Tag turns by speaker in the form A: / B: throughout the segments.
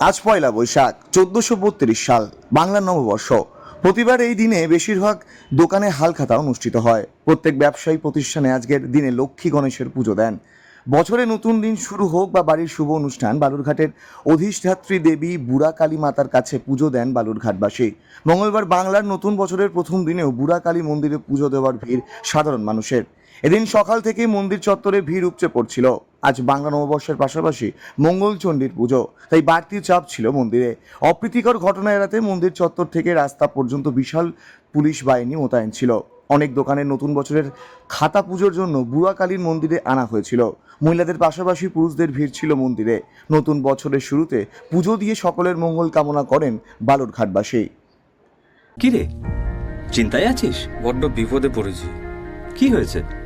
A: আজ পয়লা বৈশাখ, চোদ্দশো বত্রিশ সাল বাংলার নববর্ষ। প্রতিবার এই দিনে বেশিরভাগ দোকানে হালখাতা অনুষ্ঠিত হয়। প্রত্যেক ব্যবসায়ী প্রতিষ্ঠানে আজকের দিনে লক্ষ্মী গণেশের পুজো দেন। বছরে নতুন দিন শুরু হোক বা বাড়ির শুভ অনুষ্ঠান, বালুরঘাটের অধিষ্ঠাত্রী দেবী বুড়া কালী মাতার কাছে পুজো দেন বালুরঘাটবাসী। মঙ্গলবার বাংলার নতুন বছরের প্রথম দিনেও বুড়া কালী মন্দিরে পুজো দেওয়ার ভিড় সাধারণ মানুষের। এদিন সকাল থেকে মন্দির চত্বরে ভিড় উপচে পড়ছিল। আজ বাংলা নববর্ষের পাশাপাশি মঙ্গলচণ্ডীর পুজো তাই বাড়তি চাপ ছিল মন্দিরে। অপ্রীতিকর ঘটনা এড়াতে মন্দির চত্বর থেকে রাস্তা পর্যন্ত বিশাল পুলিশ বাহিনী মোতায়েন ছিল। অনেক দোকানের নতুন বছরের খাতা পুজোর জন্য বুড়া কালীর মন্দিরে আনা হয়েছিল। মহিলাদের পাশাপাশি পুরুষদের ভিড় ছিল মন্দিরে। নতুন বছরের শুরুতে পুজো দিয়ে সকলের মঙ্গল কামনা করেন বালুরঘাটবাসী।
B: কিরে? চিন্তায় আছিস?
C: বড্ড বিপদে পড়েছি।
B: কি হয়েছে?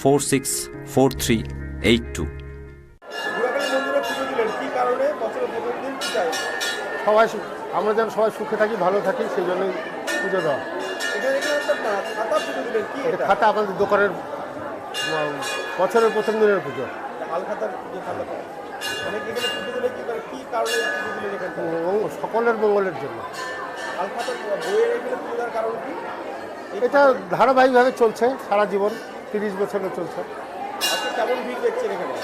B: four six four three eight two.
D: সবাই আমরা যেন সবাই সুখে থাকি, ভালো থাকি, সেই জন্যই পুজো দেওয়া।
E: খাতা
D: আমাদের দোকানের বছরের প্রথম দিনের পুজো। সকলের মঙ্গলের জন্য। এটা ধারাবাহিকভাবে চলছে সারা জীবন। তিরিশ বছরে চলছে।
E: কেমন ভিড় দেখছেন এখানে?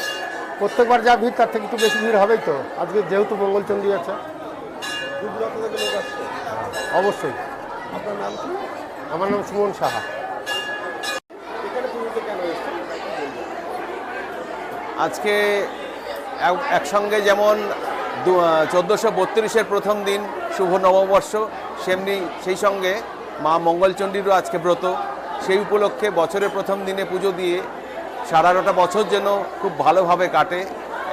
D: প্রত্যেকবার যা ভিড় তার থেকে একটু বেশি ভিড় হবেই তো। আজকে যেহেতু মঙ্গলচণ্ডী আছে। অবশ্যই।
E: আপনার নাম কি?
D: আমার নাম সুমন সাহা?
F: আজকে এক- একসঙ্গে যেমন চোদ্দোশো বত্রিশের প্রথম দিন শুভ নববর্ষ সেমনি সেই সঙ্গে মা মঙ্গলচণ্ডীরও আজকে ব্রত। সেই উপলক্ষে বছরের প্রথম দিনে পুজো দিয়ে সারাটা বছর যেন খুব ভালোভাবে কাটে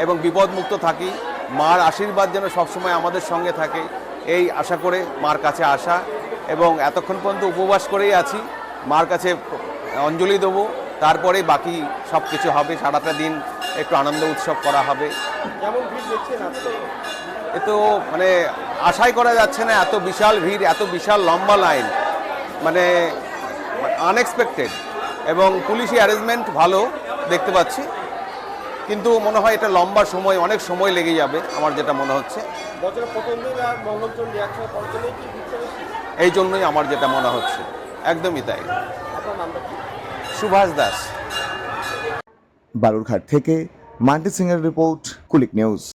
F: এবং বিপদমুক্ত থাকি। মার আশীর্বাদ যেন সবসময় আমাদের সঙ্গে থাকে এই আশা করে মার কাছে আসা এবং এতক্ষণ পর্যন্ত উপবাস করেই আছি। মার কাছে অঞ্জলি দেবো তারপরে বাকি সব কিছু হবে সারাটা দিন একটু আনন্দ উৎসব করা হবে। এ তো মানে আশাই করা যাচ্ছে না এত বিশাল ভিড় এত বিশাল লম্বা লাইন। মানে আনএক্সপেক্টেড এবং পুলিশি অ্যারেঞ্জমেন্ট ভালো দেখতে পাচ্ছি। কিন্তু মনে হয় এটা লম্বা সময় অনেক সময় লেগে যাবে আমার যেটা মনে হচ্ছে। এই জন্যই আমার যেটা মনে হচ্ছে। একদমই তাই। সুভাষ দাস।
A: বালুরঘাট থেকে মান্টি সিংয়ের রিপোর্ট কুলিক নিউজ।